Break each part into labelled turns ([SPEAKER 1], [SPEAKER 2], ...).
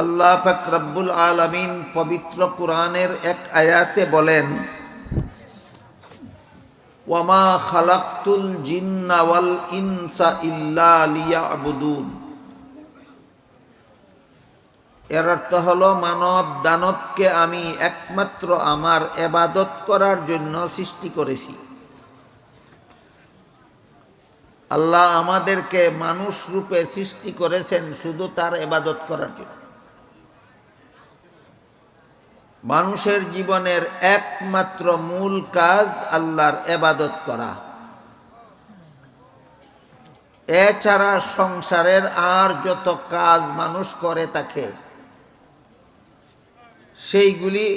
[SPEAKER 1] আল্লাহ পাক রব্বুল আলমিন পবিত্র কোরআনের এক আয়াতে বলেন, ওয়ামা খালাক্তুল জিন্না ওয়াল ইনসা ইল্লা লিয়াবুদুন। এর অর্থ হলো, মানব দানবকে আমি একমাত্র আমার এবাদত করার জন্য সৃষ্টি করেছি। আল্লাহ আমাদেরকে মানুষ রূপে সৃষ্টি করেছেন শুধু তার এবাদত করার জন্য। মানুষের জীবনের একমাত্র মূল কাজ আল্লাহর এবাদত করা। এছাড়া সংসারের আর যত কাজ মানুষ করে থাকে সেইগুলি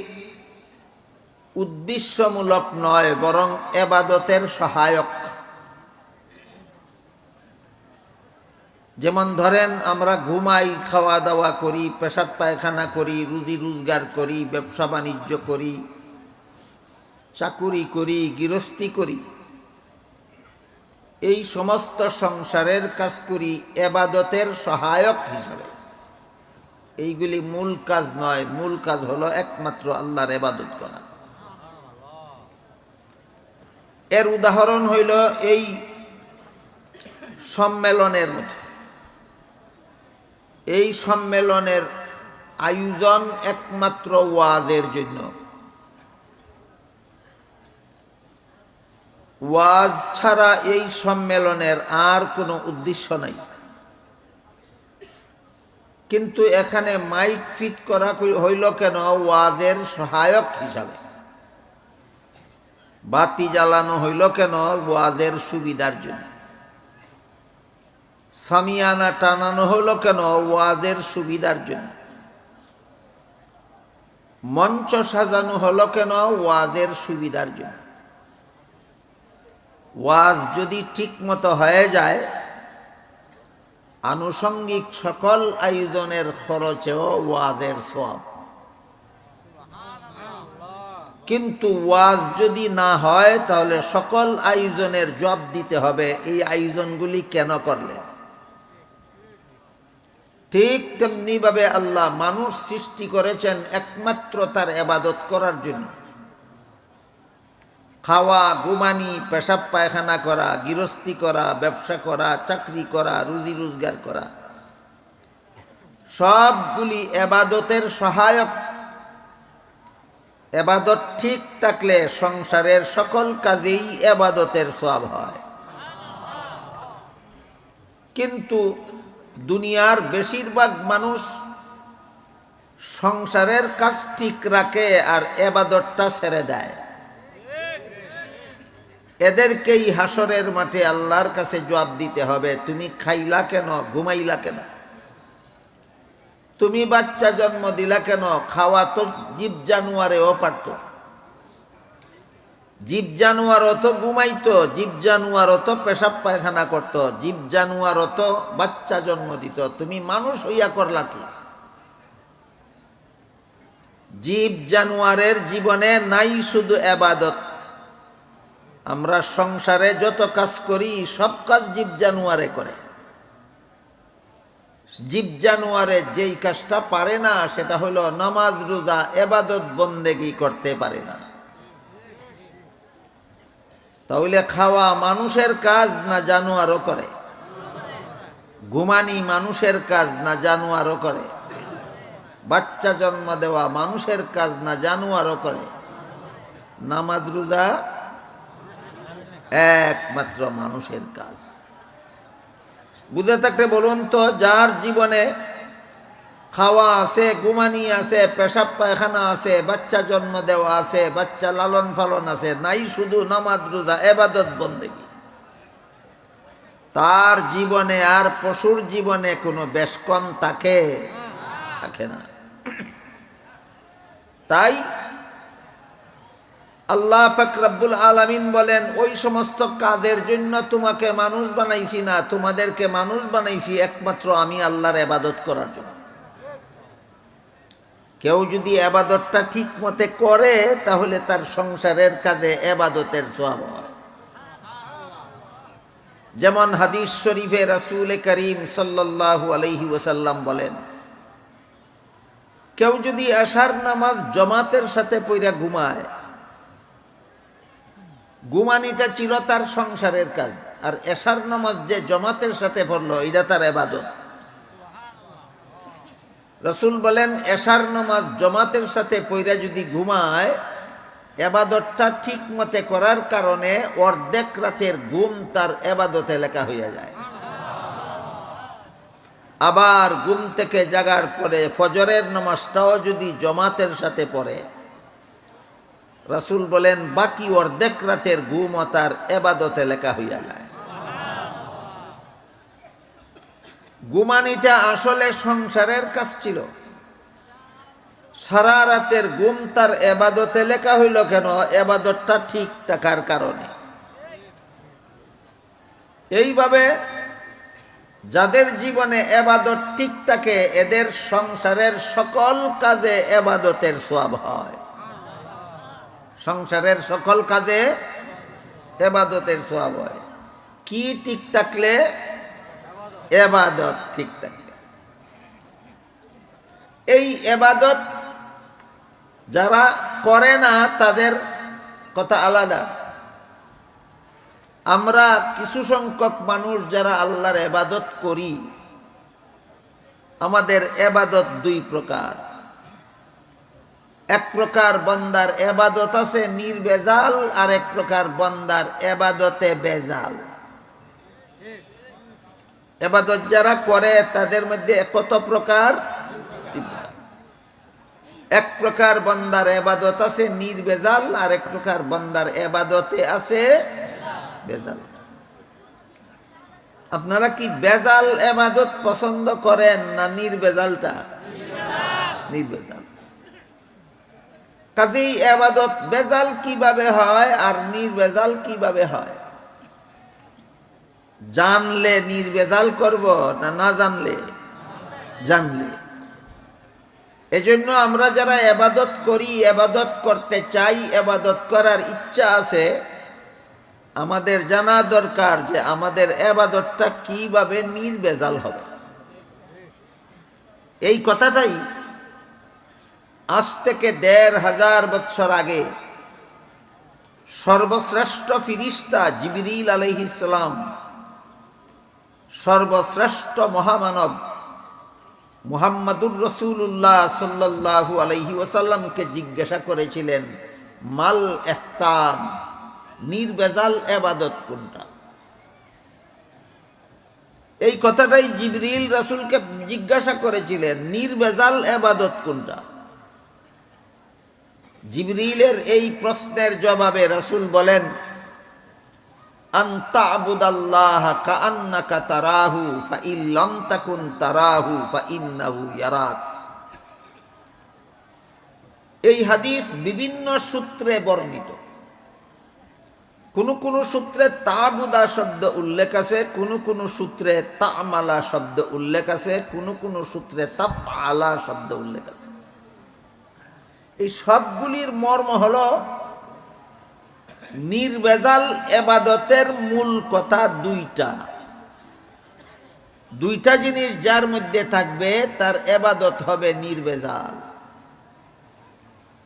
[SPEAKER 1] উদ্দেশ্যমূলক নয়, বরং এবাদতের সহায়ক। যেমন ধরেন, আমরা ঘুমাই খাওয়া দাওয়া করি, পেশাব পায়খানা করি, রুজি রোজগার করি, ব্যবসা বাণিজ্য করি, চাকুরি করি, গৃহস্থী করি। এই সমস্ত সংসারের কাজ করি এবাদতের সহায়ক হিসাবে। এইগুলি মূল কাজ নয়, মূল কাজ হলো একমাত্র আল্লাহর এবাদত করা। এর উদাহরণ হইল এই সম্মেলনের মতো এই সম্মেলনের আয়োজন একমাত্র ওয়াজের জন্য। ওয়াজ ছাড়া এই সম্মেলনের আর কোনো উদ্দেশ্য নাই। কিন্তু এখানে মাইক ফিট করা হইল কেন? ওয়াজের সহায়ক হিসাবে। বাতি জ্বালানো হইল কেন? ওয়াজের সুবিধার জন্য। সামিয়ানা টানানো হলো কেন ওয়াজের সুবিধার জন্য? মঞ্চ সাজানো হলো কেন ওয়াজের সুবিধার জন্য? ওয়াজ যদি ঠিকমতো হয়ে যায়, আনুষঙ্গিক সকল আয়োজনের খরচেও ওয়াজের সব কিন্তু ওয়াজ যদি না হয়, তাহলে সকল আয়োজনের জব দিতে হবে, এই আয়োজনগুলি কেন করলেন? ঠিক তেমনিভাবে আল্লাহ মানুষ সৃষ্টি করেছেন একমাত্র তার এবাদত করার জন্য। খাওয়া গুমানি পেশাব পায়খানা করা, গৃহস্থী করা, ব্যবসা করা, চাকরি করা, রুজি রোজগার করা। সবগুলি এবাদতের সহায়ক। এবাদত ঠিক থাকলে সংসারের সকল কাজেই এবাদতের সব হয়। কিন্তু দুনিয়ার বেশিরভাগ মানুষ সংসারের কাজ ঠিক রাখে আর এবাদতটা ছেড়ে দেয়। এদেরকেই হাসরের মাঠে আল্লাহর কাছে জবাব দিতে হবে, তুমি খাইলা কেন? ঘুমাইলা কেন? তুমি বাচ্চা জন্ম দিলা কেন? খাওয়া তো জীব জানুয়ারেও পারত। জীব জানুয়ার অত ঘুমাইত জীব জানুয়ার অত পেশাব পায়খানা করত জীব জানুয়ার অত বাচ্চা জন্ম দিত। তুমি মানুষ হইয়া করলা কি? জীব জানুয়ারের জীবনে নাই শুধু এবাদত। আমরা সংসারে যত কাজ করি, সব কাজ জীব জানুয়ারে করে। জীব জানুয়ারে যেই কাজটা পারে না, সেটা হলো নামাজ, রোজা, এবাদত বন্দেগি করতে পারে না। তাহলে খাওয়া মানুষের কাজ না জানুয়ারও করে? ঘুমানি মানুষের কাজ না জানুয়ারও করে? বাচ্চা জন্ম দেওয়া মানুষের কাজ না জানুয়ারও করে? নামাজ রোজা একমাত্র মানুষের কাজ। বুঝে থাকতে বলুন তো, যার জীবনে খাওয়া আছে গুমানি আছে, পেশাব পায়খানা আছে, বাচ্চা জন্ম দেওয়া আছে, বাচ্চা লালন ফালন আছে, নাই শুধু নামাজ, রোজা, এবাদত, বন্দেগি। তার জীবনে আর পশুর জীবনে কোনো বেশ কম থাকে? থাকে না। তাই আল্লাহ ফাকরাবুল আলমিন বলেন, ওই সমস্ত কাজের জন্য তোমাকে মানুষ বানাইছি না, তোমাদেরকে মানুষ বানাইছি, একমাত্র আমি আল্লাহর এবাদত করার জন্য। কেউ যদি এবাদতটা ঠিক মতে করে, তাহলে তার সংসারের কাজে এবাদতের সব হয়। যেমন হাদিস শরীফে রাসুল করিম সাল্লাল্লাহু আলহি ওসাল্লাম বলেন, কেউ যদি আশার নামাজ জমাতের সাথে পইরা ঘুমায়, ঘুমানিটা চির তার সংসারের কাজ, আর এশার নামাজ যে জমাতের সাথে পড়ল, এটা তার এবাদত। রসুল বলেন, এশার নামাজ জমাতের সাথে পইরা যদি ঘুমায়, এবাদতটা ঠিক মতে করার কারণে অর্ধেক রাতের ঘুম তার এবাদতে লেখা হইয়া যায়। আবার ঘুম থেকে জাগার পরে ফজরের নামাজটাও যদি জমাতের সাথে পড়ে, রাসুল বলেন, বাকি অর্ধেক রাতের ঘুমও তার এবাদতে লেখা হইয়া যায়। ঘুমানিটা আসলে সংসারের কাজ ছিল। সারা রাতের গুম তার এবাদতে লেখা হইল কেন? এবাদতটা ঠিক থাকার কারণে। এইভাবে যাদের জীবনে এবাদত ঠিক থাকে, এদের সংসারের সকল কাজে এবাদতের সব হয়। সংসারের সকল কাজে এবাদতের সব হয়। কি ঠিক থাকলে এবাদত ঠিক থাকলে এই এবাদত যারা করে না, তাদের কথা আলাদা। আমরা কিছু সংখ্যক মানুষ যারা আল্লাহর এবাদত করি, আমাদের এবাদত দুই প্রকার। এক প্রকার বন্দার এবাদত আছে নির্বেজাল, আর এক প্রকার বন্দার এবাদতে বেজাল। এবাদত যারা করে, তাদের মধ্যে কত প্রকার? এক প্রকার বন্দার এবাদত আছে, নির্বেজাল, আর এক প্রকার বন্দার এবাদতে আছে বেজাল। আপনারা কি বেজাল এবাদত পছন্দ করেন না নির্বেজালটা? নির্বেজাল। কাজেই এবাদত বেজাল কীভাবে হয় আর নির্বেজাল কীভাবে হয়? জানলে, নির্বেজাল করব না না জানলে? জানলে। এজন্য আমরা যারা এবাদত করি, এবাদত করতে চাই, এবাদত করার ইচ্ছা আছে, আমাদের জানা দরকার যে আমাদের এবাদতটা কীভাবে নির্বেজাল হবে। এই কথাটাই আজ থেকে দেড় হাজার বছর আগে সর্বশ্রেষ্ঠ ফিরিস্তা জিবিরিল আলহিসাম সর্বশ্রেষ্ঠ মহামানব মুহাম্মাদুর রসুল্লাহ সাল্লাহু আলহি ওসাল্লামকে জিজ্ঞাসা করেছিলেন, মাল এহসান, নির্বেজাল এবাদত কোনটা? এই কথাটাই জিবরিল রাসুলকে জিজ্ঞাসা করেছিলেন, নির্বেজাল এবাদত কোনটা? জিবরিলের এই প্রশ্নের জবাবে রাসুল বলেন এই হাদিস বিভিন্ন সূত্রে বর্ণিত। কোন কোন সূত্রে তাবুদা শব্দ উল্লেখ আছে, কোন কোন সূত্রে তামালা শব্দ উল্লেখ আছে, কোন কোন সূত্রে তাফআলা শব্দ উল্লেখ আছে। এই সবগুলির মর্ম হল নির্বেজাল এবাদতের মূল কথা দুইটা। দুইটা জিনিস যার মধ্যে থাকবে, তার এবাদত হবে নির্বেজাল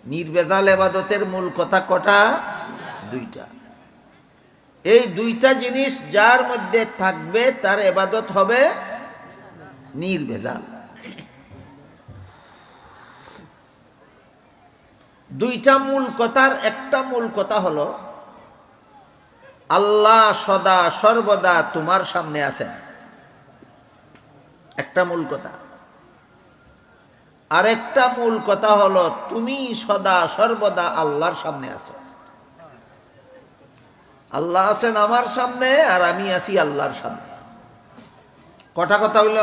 [SPEAKER 1] নির্বেজাল এবাদতের মূল কথা কটা? দুইটা। এই দুইটা জিনিস যার মধ্যে থাকবে, তার এবাদত হবে নির্ভেজাল। দুইটা মূল কথার একটা মূল কথা হলো আল্লাহ সদা সর্বদা তোমার সামনে আছেন। একটা মূল কথা। আরেকটা মূল কথা হলো, তুমি সদা সর্বদা আল্লাহর সামনে আছো। আল্লাহ আছেন আমার সামনে আর আমি আছি আল্লাহর সামনে। কটা কথা হইল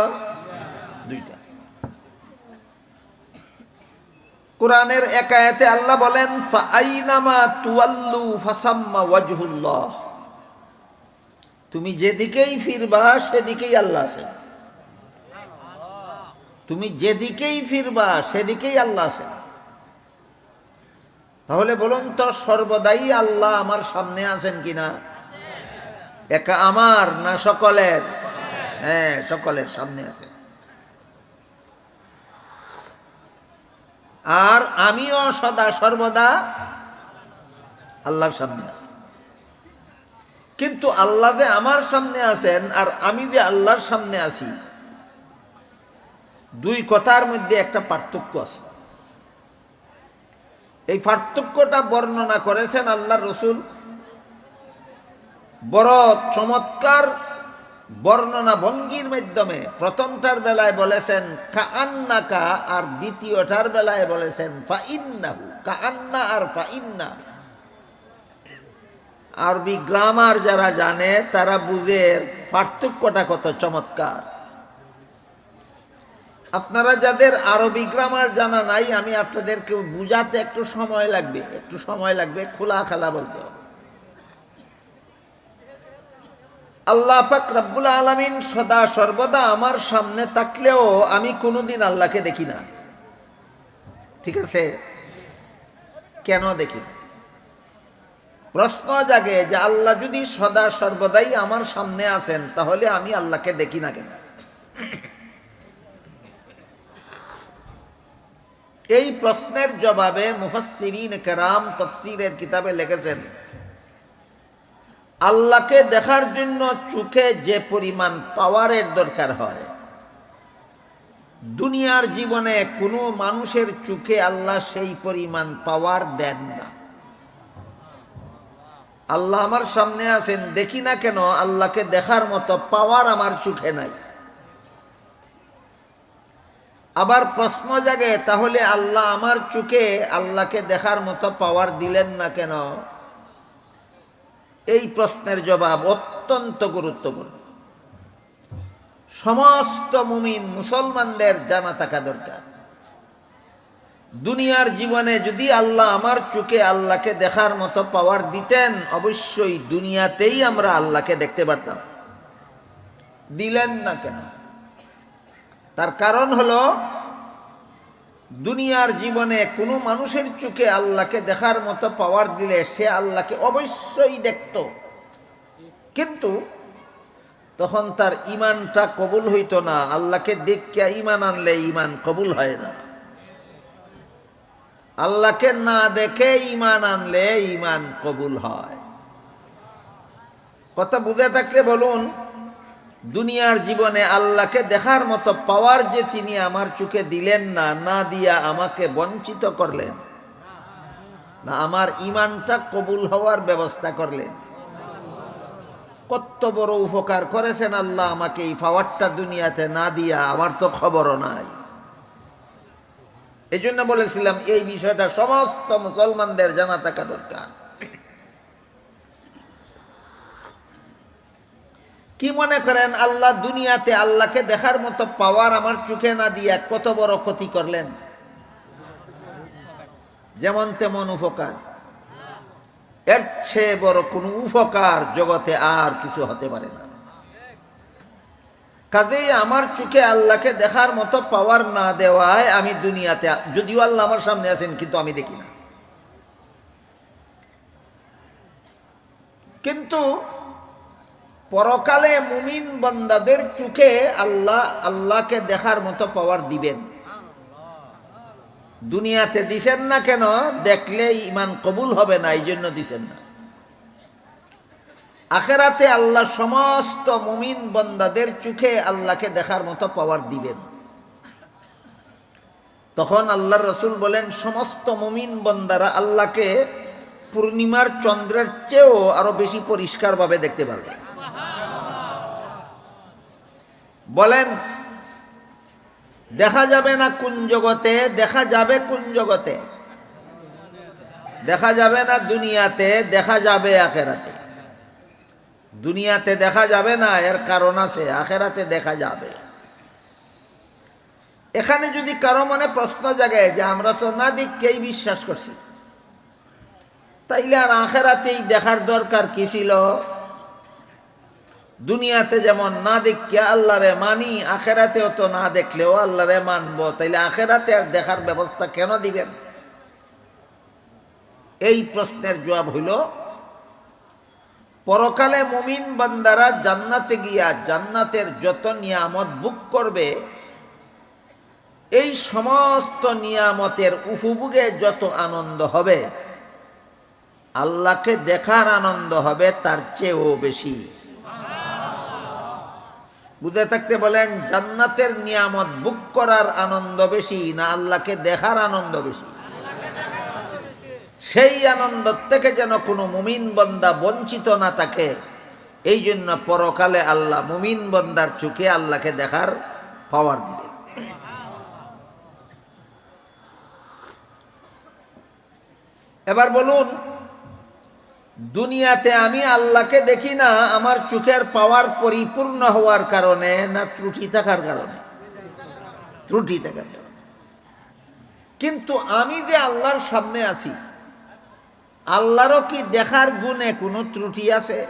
[SPEAKER 1] দুইটা। কোরআনের একায়াতে আল্লাহ বলেন ফাইনামা তুয়াল্লু ফাসাম্মা ওয়াজহুল্লাহ। তুমি যেদিকেই ফিরবা, সেদিকেই আল্লাহ আছেন তুমি যেদিকেই ফিরবা, সেদিকেই আল্লাহ আছেন তাহলে বলুন তো, সর্বদাই আল্লাহ আমার সামনে আছেন কিনা? একা আমার না সকলের? হ্যাঁ সকলের সামনে আছে। আর আমিও সদা সর্বদা আল্লাহর সামনে আছি। কিন্তু আল্লাহ যে আমার সামনে আছেন আর আমি যে আল্লাহর সামনে আছি, দুই কথার মধ্যে একটা পার্থক্য আছে। এই পার্থক্যটা বর্ণনা করেছেন আল্লাহ রসুল। বড় চমৎকার বর্ণনা ভঙ্গির মাধ্যমে প্রথমটার বেলায় বলেছেন কান্নাকা আর দ্বিতীয়টার বেলায় বলেছেন, ফাইন্নাহু কান্না আর ফাইন্না আরবি গ্রামার যারা জানে, তারা বুঝে পার্থক্যটা কত চমৎকার। আপনারা যাদের আরবি গ্রামার জানা নাই, আমি আপনাদেরকে বুঝাতে একটু সময় লাগবে, একটু সময় লাগবে, খোলা খেলা বলতে হবে। আল্লাহ পাক রব্বুল আলমিন সদা সর্বদা আমার সামনে থাকলেও আমি কোনোদিন আল্লাহকে দেখি না। ঠিক আছে? কেন দেখি না? প্রশ্ন জাগে যে আল্লাহ যদি সদা সর্বদাই আমার সামনে আছেন, তাহলে আমি আল্লাহকে দেখি না কেন? এই প্রশ্নের জবাবে মুফাসিরিন কেরাম তফসিরের কিতাবে লিখেছেন, আল্লাহকে দেখার জন্য চোখে যে পরিমাণ পাওয়ারের দরকার হয়, দুনিয়ার জীবনে কোনো মানুষের চোখে আল্লাহ সেই পরিমাণ পাওয়ার দেন না। আল্লাহ আমার সামনে আছেন, দেখি না কেন আল্লাহকে দেখার মতো পাওয়ার আমার চোখে নাই। আবার প্রশ্ন জাগে, তাহলে আল্লাহ আমার চোখে আল্লাহকে দেখার মতো পাওয়ার দিলেন না কেন? এই প্রশ্নের জবাব অত্যন্ত গুরুত্বপূর্ণ। সমস্ত মুমিন মুসলমানদের জানা থাকা দরকার। দুনিয়ার জীবনে যদি আল্লাহ আমার চোখে আল্লাহকে দেখার মতো পাওয়ার দিতেন, অবশ্যই দুনিয়াতেই আমরা আল্লাহকে দেখতে পারতাম। দিলেন না কেন? তার কারণ হলো, দুনিয়ার জীবনে কোনো মানুষের চোখে আল্লাহকে দেখার মতো পাওয়ার দিলে সে আল্লাহকে অবশ্যই দেখত। কিন্তু তখন তার ইমানটা কবুল হইতো না। আল্লাহকে দেখিয়া ইমান আনলে ইমান কবুল হয় না। আল্লাহকে না দেখে ইমান আনলে ইমান কবুল হয়। কথা বুঝে থাকলে বলুন, দুনিয়ার জীবনে আল্লাহকে দেখার মতো পাওয়ার যে তিনি আমার চোখে দিলেন না না দিয়া আমাকে বঞ্চিত করলেন, না আমার ইমানটা কবুল হওয়ার ব্যবস্থা করলেন। কত বড় উপকার করেছেন আল্লাহ আমাকে এই পাওয়ারটা দুনিয়াতে না দিয়া, আমার তো খবরও নাই। এই জন্য বলেছিলাম, এই বিষয়টা সমস্ত মুসলমানদের জানা থাকা দরকার। কি মনে করেন, আল্লাহ দুনিয়াতে আল্লাহকে দেখার মতো পাওয়ার আমার চোখে না দিয়া কত বড় ক্ষতি করলেন? যেমন তেমন উপকার। এর চেয়ে বড় কোনো উপকার জগতে আর কিছু হতে পারে না। কাজেই আমার চোখে আল্লাহকে দেখার মতো পাওয়ার না দেওয়ায় আমি দুনিয়াতে যদিও আল্লাহ আমার সামনে আছেন, কিন্তু আমি দেখি না। কিন্তু পরকালে মুমিন বন্দাদের চোখে আল্লাহ, আল্লাহকে দেখার মতো পাওয়ার দিবেন। দুনিয়াতে দিছেন না কেন দেখলে ইমান কবুল হবে না এই জন্য দিছেন না। আখেরাতে আল্লাহ সমস্ত মুমিন বন্দাদের চোখে আল্লাহকে দেখার মতো পাওয়ার দিবেন। তখন আল্লাহ রসুল বলেন, সমস্ত মুমিন বন্দারা আল্লাহকে পূর্ণিমার চন্দ্রের চেয়েও আরও বেশি পরিষ্কারভাবে দেখতে পারবে। বলেন, দেখা যাবে না কোন জগতে, দেখা যাবে কোন জগতে, দেখা যাবে না দুনিয়াতে, দেখা যাবে আখেরাতে। দুনিয়াতে দেখা যাবে না, এর কারণ আছে, আখেরাতে দেখা যাবে। এখানে যদি কারও মনে প্রশ্ন জাগে যে আমরা তো না দিককেই বিশ্বাস করছি, তাইলে আর আখেরাতেই দেখার দরকার কি ছিল? দুনিয়াতে যেমন না দেখকে আল্লাহরে মানি, আখেরাতেও তো না দেখলেও আল্লাহরে মানবো, তাইলে আখেরাতে আর দেখার ব্যবস্থা কেন দিবেন? এই প্রশ্নের জবাব হইল পরকালে মুমিন বান্দারা জান্নাতে গিয়া জান্নাতের যত নিয়ামত বুক করবে, এই সমস্ত নিয়ামতের উপভোগে যত আনন্দ হবে, আল্লাহকে দেখার আনন্দ হবে তার চেয়েও বেশি। বুঝে থাকতে বলেন, জান্নাতের নিয়ামত বুক করার আনন্দ বেশি না আল্লাহকে দেখার আনন্দ বেশি? সেই আনন্দ থেকে যেন কোনো মুমিন বন্দা বঞ্চিত না থাকে, এই জন্য পরকালে আল্লাহ মুমিন বন্দার চোখে আল্লাহকে দেখার পাওয়ার দিবেন। এবার বলুন, দুনিয়াতে আমি আল্লাহকে দেখি না, আমার চোখের পাওয়ার পরিপূর্ণ হওয়ার কারণে না ত্রুটি থাকার কারণে? ত্রুটি থাকার কারণে। কিন্তু আমি যে আল্লাহর সামনে আছি আল্লাহরও কি দেখার গুণে কোনো ত্রুটি আছে?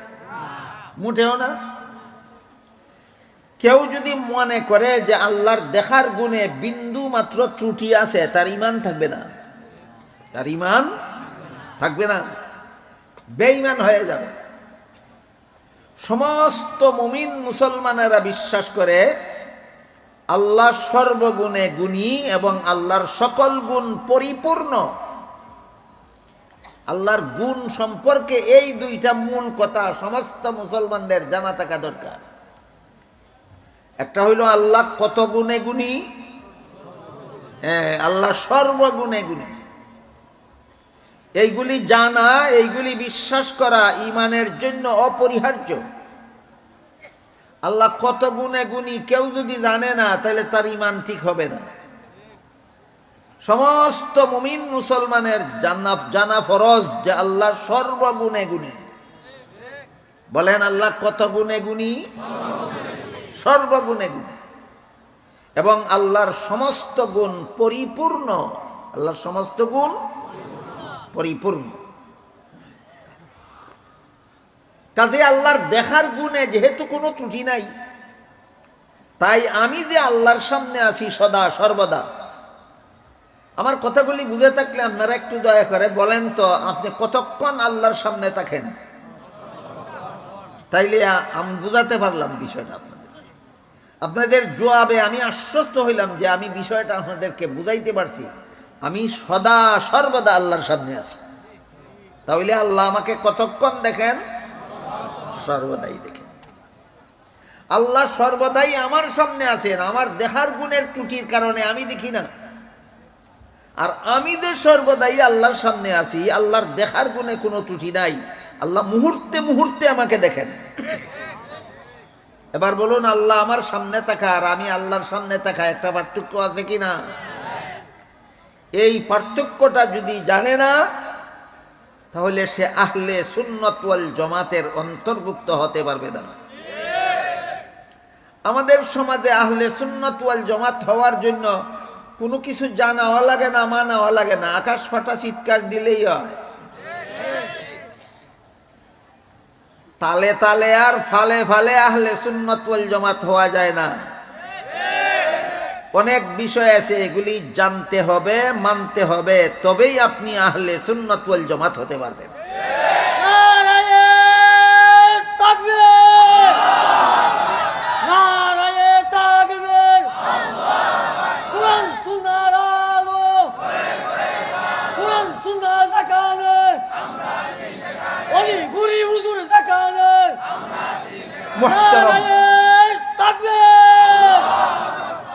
[SPEAKER 1] মুঠেও না। কেউ যদি মনে করে যে আল্লাহর দেখার গুণে বিন্দু মাত্র ত্রুটি আছে, তার ইমান থাকবে না। তার ইমান থাকবে না। বেঈমান হয়ে যাবে। সমস্ত মুমিন মুসলমানেরা বিশ্বাস করে আল্লাহ সর্বগুণে গুণী এবং আল্লাহর সকল গুণ পরিপূর্ণ। আল্লাহর গুণ সম্পর্কে এই দুইটা মূল কথা সমস্ত মুসলমানদের জানা থাকা দরকার। একটা হইল আল্লাহ কত গুণে গুণী? হ্যাঁ আল্লাহ সর্বগুণে গুণী। এইগুলি জানা, এইগুলি বিশ্বাস করা ইমানের জন্য অপরিহার্য। আল্লাহ কত গুণে গুণী কেউ যদি জানে না, তাহলে তার ইমান ঠিক হবে না। সমস্ত মুমিন মুসলমানের জানা জানা ফরজ যে আল্লাহ সর্বগুণে গুণী। বলেন আল্লাহ কত গুণে গুণী? সর্বগুণে গুণী। এবং আল্লাহর সমস্ত গুণ পরিপূর্ণ। আল্লাহর সমস্ত গুণ পরিপূর্ণ। কাজে আল্লাহর দেখার গুণে যেহেতু কোনো ত্রুটি নাই, তাই আমি যে আল্লাহর সামনে আছি সদা, সর্বদা আমার কথাগুলি বুঝে থাকলে আপনারা একটু দয়া করে বলেন তো, আপনি কতক্ষণ আল্লাহর সামনে থাকেন? তাইলে আমি বুঝাতে পারলাম বিষয়টা আপনাদের। আপনাদের জবাবে আমি আশ্বস্ত হইলাম যে আমি বিষয়টা আপনাদেরকে বুঝাইতে পারছি। আমি সদা সর্বদা আল্লাহর সামনে আছি। তাহলে আল্লাহ আমাকে কতক্ষণ দেখেন? সর্বদাই দেখেন। আল্লাহ সর্বদাই আমার সামনে আছেন। আমার দেখার গুণের ত্রুটির কারণে আমি দেখি না। আর আমি যে সর্বদাই আল্লাহর সামনে আছি, আল্লাহর দেখার গুণে কোনো ত্রুটি নাই। আল্লাহ মুহূর্তে মুহূর্তে আমাকে দেখেন। এবার বলুন, আল্লাহ আমার সামনে থাকা আর আমি আল্লাহর সামনে থাকা একটা পার্থক্য আছে কি না? এই পার্থক্যটা যদি জানে না, তাহলে সে আহলে সুন্নতওয়াল জমাতের অন্তর্ভুক্ত হতে পারবে না। আমাদের সমাজে আহলে সুন্নতওয়াল জমাত হওয়ার জন্য কোনো কিছু জানাওয়া লাগে না মানাওয়া লাগে না। আকাশ ফাটা চিৎকার দিলেই হয়। তালে তালে আর ফালে ফালে আহলে সুন্নতওয়াল জমাত হওয়া যায় না। অনেক বিষয় আছে, এগুলি জানতে হবে, মানতে হবে, তবেই আপনি আহলে সুন্নতওয়াল জমাত হতে পারবেন।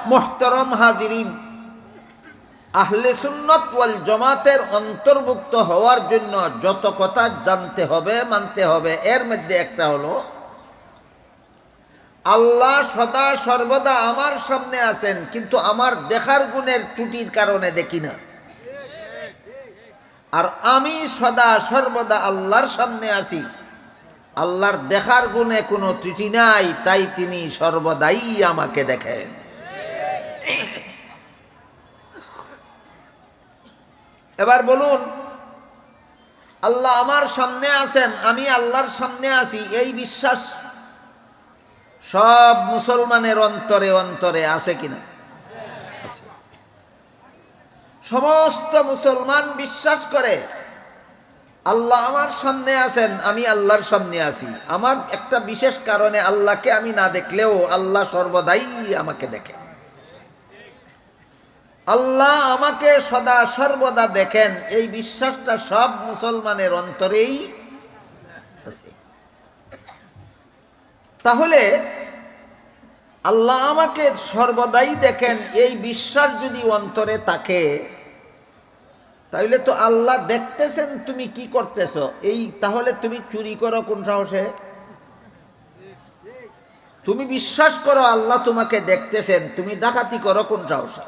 [SPEAKER 1] মোহতরম। হাজিরিন। আহলে সুন্নত ওয়াল জমাতের অন্তর্ভুক্ত হওয়ার জন্য যত কথা জানতে হবে মানতে হবে। এর মধ্যে একটা হলো আল্লাহ সদা সর্বদা আমার সামনে আছেন কিন্তু আমার দেখার গুণের ত্রুটির কারণে দেখি না। আর আমি সদা সর্বদা আল্লাহর সামনে আছি। আল্লাহর দেখার গুণে কোনো ত্রুটি নাই, তাই তিনি সর্বদাই আমাকে দেখেন। এবার বলুন, আল্লাহ আমার সামনে আছেন, আমি আল্লাহর সামনে আছি, এই বিশ্বাস সব মুসলমানের অন্তরে অন্তরে আছে কিনা? সমস্ত মুসলমান বিশ্বাস করে আল্লাহ আমার সামনে আছেন, আমি আল্লাহর সামনে আছি। আমার একটা বিশেষ কারণে আল্লাহকে আমি না দেখলেও আল্লাহ সর্বদাই আমাকে দেখে। আল্লাহ আমাকে সদা সর্বদা দেখেন, এই বিশ্বাসটা সব মুসলমানের অন্তরেই আছে। তাহলে আল্লাহ আমাকে সর্বদাই দেখেন, এই বিশ্বাস যদি অন্তরে থাকে তাহলে তো আল্লাহ দেখতেছেন তুমি কি করতেছ? এই তাহলে তুমি চুরি করো কোন সাহসে? তুমি বিশ্বাস করো আল্লাহ তোমাকে দেখতেছেন, তুমি ডাকাতি করো কোন সাহসে?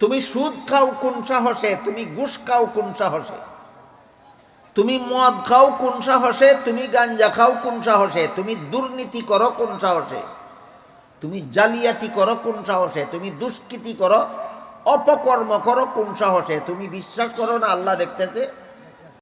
[SPEAKER 1] তুমি সুদ খাও কোন সাহসে? তুমি ঘুষ খাও কোন সাহসে? তুমি মদ খাও কোন সাহসে? তুমি গাঞ্জা খাও কোন সাহসে? তুমি দুর্নীতি করো কোন সাহসে? তুমি জালিয়াতি করো কোন সাহসে? তুমি দুষ্কৃতি করো অপকর্ম করো কোন সাহসে? তুমি বিশ্বাস করো না আল্লাহ দেখতেছে।